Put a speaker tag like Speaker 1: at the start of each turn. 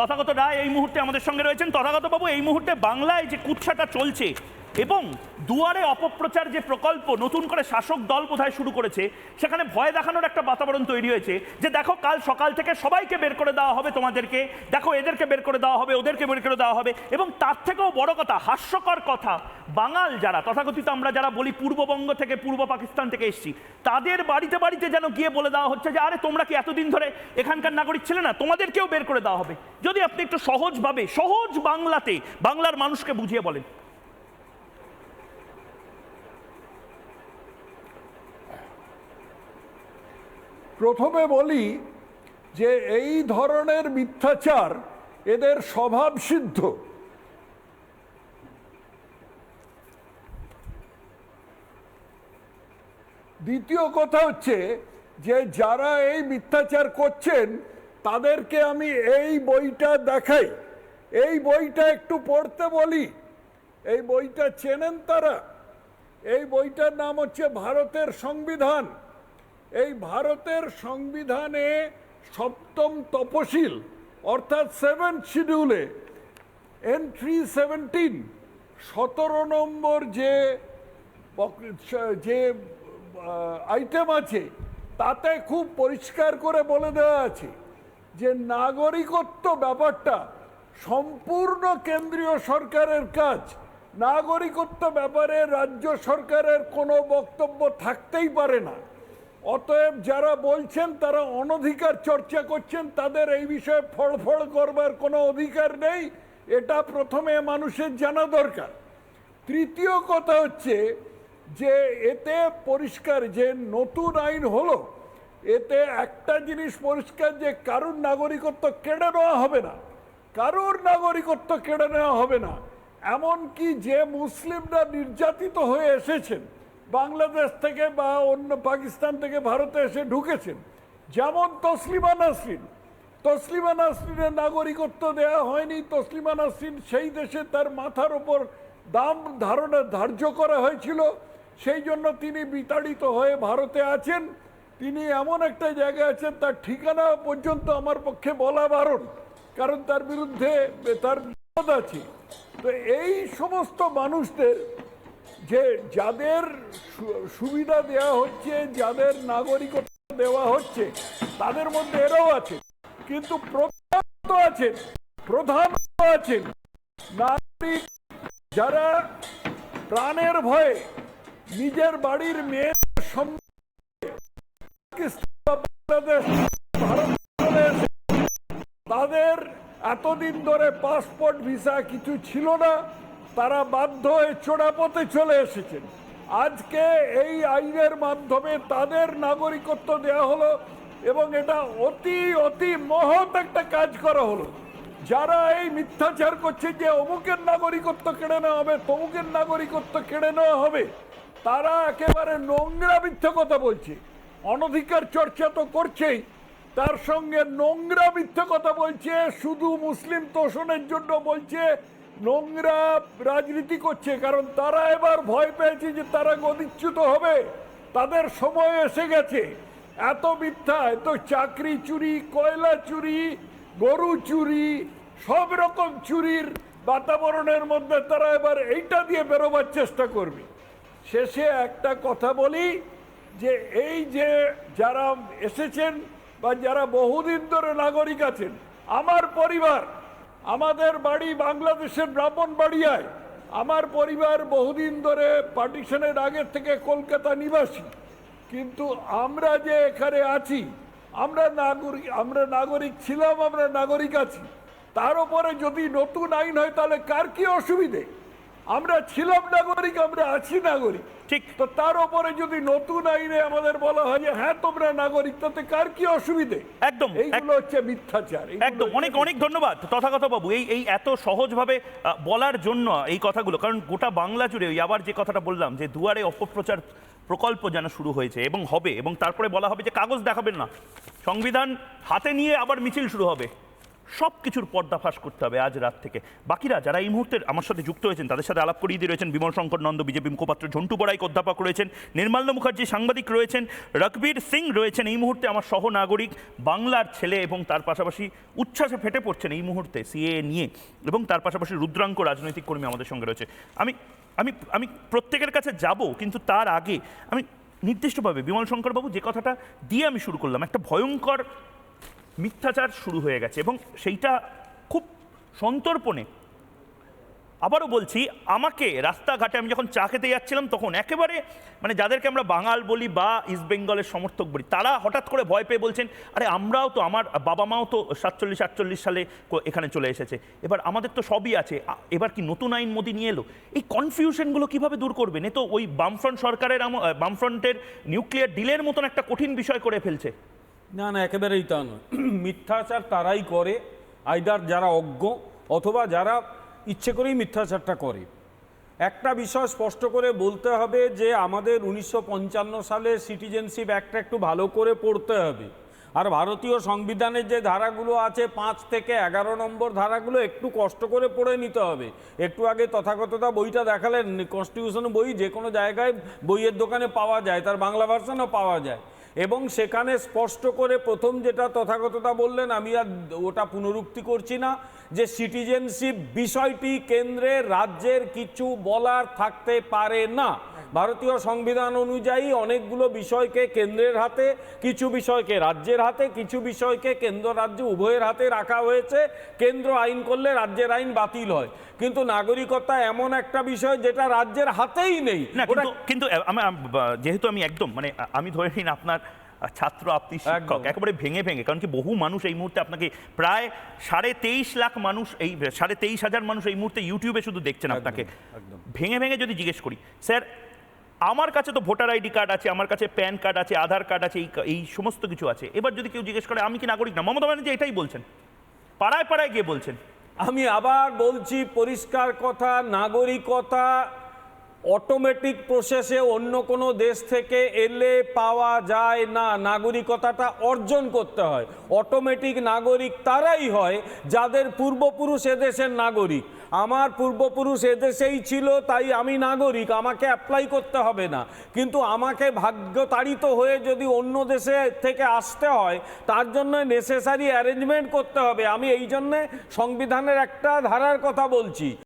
Speaker 1: তথাগত রায় এই মুহূর্তে আমাদের সঙ্গে রয়েছেন। তথাগত বাবু, এই মুহূর্তে বাংলায় যে কুৎসাটা চলছে এবং দুয়ারে অপপ্রচার যে প্রকল্প নতুন করে শাসক দল বোধহয় শুরু করেছে, সেখানে ভয় দেখানোর একটা বাতাবরণ তৈরি হয়েছে যে দেখো, কাল সকাল থেকে সবাইকে বের করে দেওয়া হবে তোমাদেরকে, দেখো এদেরকে বের করে দেওয়া হবে, ওদেরকে বের করে দেওয়া হবে এবং তার থেকেও বড় কথা, হাস্যকর কথা, বাঙাল যারা, তথাকথিত আমরা যারা বলি পূর্ববঙ্গ থেকে পূর্ব পাকিস্তান থেকে এসেছি, তাদের বাড়িতে বাড়িতে যেন গিয়ে বলে দেওয়া হচ্ছে যে, আরে তোমরা কি এতদিন ধরে এখানকার নাগরিক ছিলে না? তোমাদেরকেও বের করে দেওয়া হবে। যদি আপনি একটু সহজভাবে, সহজ বাংলাতে বাংলার মানুষকে বুঝিয়ে বলেন।
Speaker 2: প্রথমে বলি যে এই ধরনের মিথ্যাচার এদের স্বভাব সিদ্ধ। দ্বিতীয় কথা হচ্ছে যে যারা এই মিথ্যাচার করছেন, তাদেরকে আমি এই বইটা দেখাই। এই বইটা একটু পড়তে বলি। এই বইটা চেনেন তারা? এই বইটার নাম হচ্ছে ভারতের সংবিধান। এই ভারতের সংবিধানে সপ্তম তপশিল, অর্থাৎ সেভেন শিডিউলে এন্ট্রি সেভেন্টিন সতেরো নম্বর যে যে আইটেম আছে, তাতে খুব পরিষ্কার করে বলে দেওয়া আছে যে নাগরিকত্ব ব্যাপারটা সম্পূর্ণ কেন্দ্রীয় সরকারের কাজ। নাগরিকত্ব ব্যাপারে রাজ্য সরকারের কোনো বক্তব্য থাকতেই পারে না। অতএব যারা বলছেন তারা অনধিকার চর্চা করছেন, তাদের এই বিষয়ে ফড়ফড় করবার কোনো অধিকার নেই। এটা প্রথমে মানুষের জানা দরকার। তৃতীয় কথা হচ্ছে যে এতে পরিষ্কার যে নতুন আইন হলো, এতে একটা জিনিস পরিষ্কার যে কারুর নাগরিকত্ব কেড়ে নেওয়া হবে না, কারুর নাগরিকত্ব কেড়ে নেওয়া হবে না, এমনকি যে মুসলিমরা নির্যাতিত হয়ে এসেছেন বাংলাদেশ থেকে বা অন্য পাকিস্তান থেকে ভারতে এসে ঢুকেছেন। যেমন তসলিমা নাসরিন। তসলিমা নাসরিনের নাগরিকত্ব দেওয়া হয়নি। তসলিমা নাসরিন সেই দেশে তার মাথার ওপর দাম ধারণা ধার্য করা হয়েছিল। সেই জন্য তিনি বিতাড়িত হয়ে ভারতে আছেন। তিনি এমন একটা জায়গায় আছেন, তার ঠিকানা পর্যন্ত আমার পক্ষে বলা বারণ। কারণ তার বিরুদ্ধে তার বিপদ আছে। তো এই সমস্ত মানুষদের যে যাদের সুবিধা দেওয়া হচ্ছে, যাদের নাগরিকত্ব দেওয়া হচ্ছে, তাদের মধ্যে এরাও আছে কিন্তু প্রধান তো আছেন, প্রধান আছেন। নাগরিক যারা প্রাণের ভয়ে নিজের বাড়ির মেয়ের তাদের এতদিন ধরে পাসপোর্ট ভিসা কিছু ছিল না। তারা বাধ্য হয়ে চোরাপথে চলে এসেছেন। আজকে এই আইনের মাধ্যমে তাদের নাগরিকত্ব দেওয়া হলো এবং এটা অতি অতি মহৎ একটা কাজ করা হলো। যারা এই মিথ্যাচার করছে যে অমুকের নাগরিকত্ব কেড়ে নেওয়া হবে, তমুকের নাগরিকত্ব কেড়ে নেওয়া হবে, তারা একেবারে নোংরা মিথ্যা কথা বলছে। অনধিকার চর্চা তো করছেই, তার সঙ্গে নোংরা মিথ্যে কথা বলছে, শুধু মুসলিম তোষণের জন্য বলছে নোংরা রাজনীতি করছে, কারণ তারা এবার ভয় পেয়েছে যে তারা গদিচ্যুত হবে। তাদের সময় এসে গেছে। এত মিথ্যা, এত চাকরি চুরি, কয়লা চুরি, গরু চুরি, সব রকম চুরির বাতাবরণের মধ্যে তারা এবার এইটা দিয়ে বেরোবার চেষ্টা করবে। শেষে একটা কথা বলি যে, এই যে যারা এসেছেন বা যারা বহুদিন ধরে নাগরিক আছেন, আমার পরিবার আমাদের বাড়ি বাংলাদেশের ব্রাহ্মণবাড়িয়ায়। আমার পরিবার বহুদিন ধরে পার্টিশনের আগের থেকে কলকাতা নিবাসী। কিন্তু আমরা যে এখানে আছি, আমরা নাগরিক আমরা নাগরিক ছিলাম, আমরা নাগরিক আছি। তার উপরে যদি নতুন আইন হয়, তাহলে কার কি অসুবিধে? আমরা ছিলাম নাগরিক আমরা আছি নাগরিক।
Speaker 1: ঠিক।
Speaker 2: তো তার উপরে যদি নতুন আইনে আমাদের বলা হয় যে হ্যাঁ তোমরা নাগরিক তাতে কার কি অসুবিধে?
Speaker 1: একদম,
Speaker 2: এইগুলো হচ্ছে মিথ্যাচার
Speaker 1: একদম অনেক অনেক ধন্যবাদ তথাগত বাবু এই এই এত সহজভাবে বলার জন্য এই কথাগুলো কারণ গোটা বাংলা জুড়ে ওই আবার যে কথাটা বললাম যে দুয়ারে অপপ্রচার প্রকল্প যেন শুরু হয়েছে এবং হবে এবং তারপরে বলা হবে যে কাগজ দেখাবেন না। সংবিধান হাতে নিয়ে আবার মিছিল শুরু হবে। সব কিছুর পর্দাফাশ করতে হবে আজ রাত থেকে। বাকিরা যারা এই মুহূর্তে আমার সাথে যুক্ত হয়েছেন, তাদের সাথে আলাপ করিয়ে দিয়ে রয়েছেন বিমল শঙ্কর নন্দ, বিজেপি মুখপাত্র ঝন্টু বড়াইক অধ্যাপক রয়েছেন নির্মাল্য মুখার্জি, সাংবাদিক রয়েছেন রকবীর সিং রয়েছেন। এই মুহূর্তে আমার সহ নাগরিক বাংলার ছেলে এবং তার পাশাপাশি উচ্ছ্বাসে ফেটে পড়ছেন এই মুহূর্তে সিএ নিয়ে এবং তার পাশাপাশি রুদ্রাঙ্ক রাজনৈতিক কর্মী আমাদের সঙ্গে রয়েছে। আমি আমি আমি প্রত্যেকের কাছে যাব, কিন্তু তার আগে আমি নির্দিষ্টভাবে বিমল শঙ্করবাবু যে কথাটা দিয়ে আমি শুরু করলাম, একটা ভয়ঙ্কর মিথ্যাচার শুরু হয়ে গেছে এবং সেইটা খুব সন্তর্পণে। আবারও বলছি, আমাকে রাস্তাঘাটে আমি যখন চা খেতে যাচ্ছিলাম তখন একেবারে মানে যাদেরকে আমরা বাঙাল বলি বা ইস্ট বেঙ্গলের সমর্থক বলি, তারা হঠাৎ করে ভয় পেয়ে বলছেন, আরে আমরাও তো, আমার বাবা মাও তো সাতচল্লিশ, আটচল্লিশ সালে এখানে চলে এসেছে। এবার আমাদের তো সবই আছে এবার কি নতুন আইন মোদি নিয়ে এলো? এই কনফিউশনগুলো কীভাবে দূর করবেন এ তো ওই বামফ্রন্ট সরকারের বামফ্রন্টের নিউক্লিয়ার ডিলের মতন একটা কঠিন বিষয় করে ফেলছে।
Speaker 3: না না, একেবারেই তা নয়। মিথ্যাচার তারাই করে, আইদার যারা অজ্ঞ অথবা যারা ইচ্ছে করেই মিথ্যাচারটা করে। একটা বিষয় স্পষ্ট করে বলতে হবে যে, আমাদের উনিশশো পঞ্চান্ন সালে সিটিজেনশিপ অ্যাক্টটা একটু ভালো করে পড়তে হবে। আর ভারতীয় সংবিধানের যে ধারাগুলো আছে, পাঁচ থেকে এগারো নম্বর ধারাগুলো একটু কষ্ট করে পড়ে নিতে হবে। একটু আগে তথাগততা বইটা দেখালেন কনস্টিটিউশন বই যে কোনো জায়গায় বইয়ের দোকানে পাওয়া যায়, তার বাংলা ভার্সনও পাওয়া যায়। এবং সেখানে স্পষ্ট করে প্রথম যেটা তথাগততা বললেন, আমি আর ওটা পুনরুক্তি করছি না, যে সিটিজেনশিপ বিষয়টি কেন্দ্রে রাজ্যের কিছু বলার থাকতে পারে না। ভারতীয় সংবিধান অনুযায়ী অনেকগুলো বিষয়কে কেন্দ্রের হাতে কিছু বিষয়কে রাজ্যের হাতে কিছু বিষয়কে কেন্দ্র রাজ্য উভয়ের হাতে রাখা হয়েছে। কেন্দ্র আইন করলে রাজ্যের আইন বাতিল হয়। কিন্তু নাগরিকতা এমন একটা বিষয় যেটা রাজ্যের হাতেই নেই।
Speaker 1: কিন্তু যেহেতু আমি একদম মানে আমি ধরে নিন আপনার ছাত্র আপনি শিক্ষক একেবারে ভেঙে ভেঙে কারণ কি বহু মানুষ এই মুহূর্তে আপনাকে প্রায় সাড়ে তেইশ লাখ মানুষ এই সাড়ে তেইশ হাজার মানুষ এই মুহূর্তে ইউটিউবে শুধু দেখছেন আপনাকে। ভেঙে ভেঙে যদি জিজ্ঞেস করি স্যার আমার কাছে তো ভোটার আইডি কার্ড আছে, আমার কাছে প্যান কার্ড আছে, আধার কার্ড আছে, এই সমস্ত কিছু আছে। এবার যদি কেউ জিজ্ঞেস করে, আমি কি নাগরিক না? মমতা ব্যানার্জি এটাই বলছেন। পাড়ায় পাড়ায় গিয়ে বলছেন।
Speaker 3: আমি আবার বলছি, পরিষ্কার কথা, নাগরিকতা অটোমেটিক প্রসেসে অন্য কোনো দেশ থেকে এলে পাওয়া যায় না। নাগরিকতাটা অর্জন করতে হয়। অটোমেটিক নাগরিক তারাই হয়, যাদের পূর্বপুরুষ এদেশের নাগরিক। আমার পূর্বপুরুষ এদেশেই ছিল, তাই আমি নাগরিক, আমাকে অ্যাপ্লাই করতে হবে না। কিন্তু আমাকে ভাগ্য তাড়িত হয়ে যদি অন্য দেশে থেকে আসতে হয়, তার জন্য নেসেসারি অ্যারেঞ্জমেন্ট করতে হবে। আমি এই জন্যে সংবিধানের একটা ধারার কথা বলছি।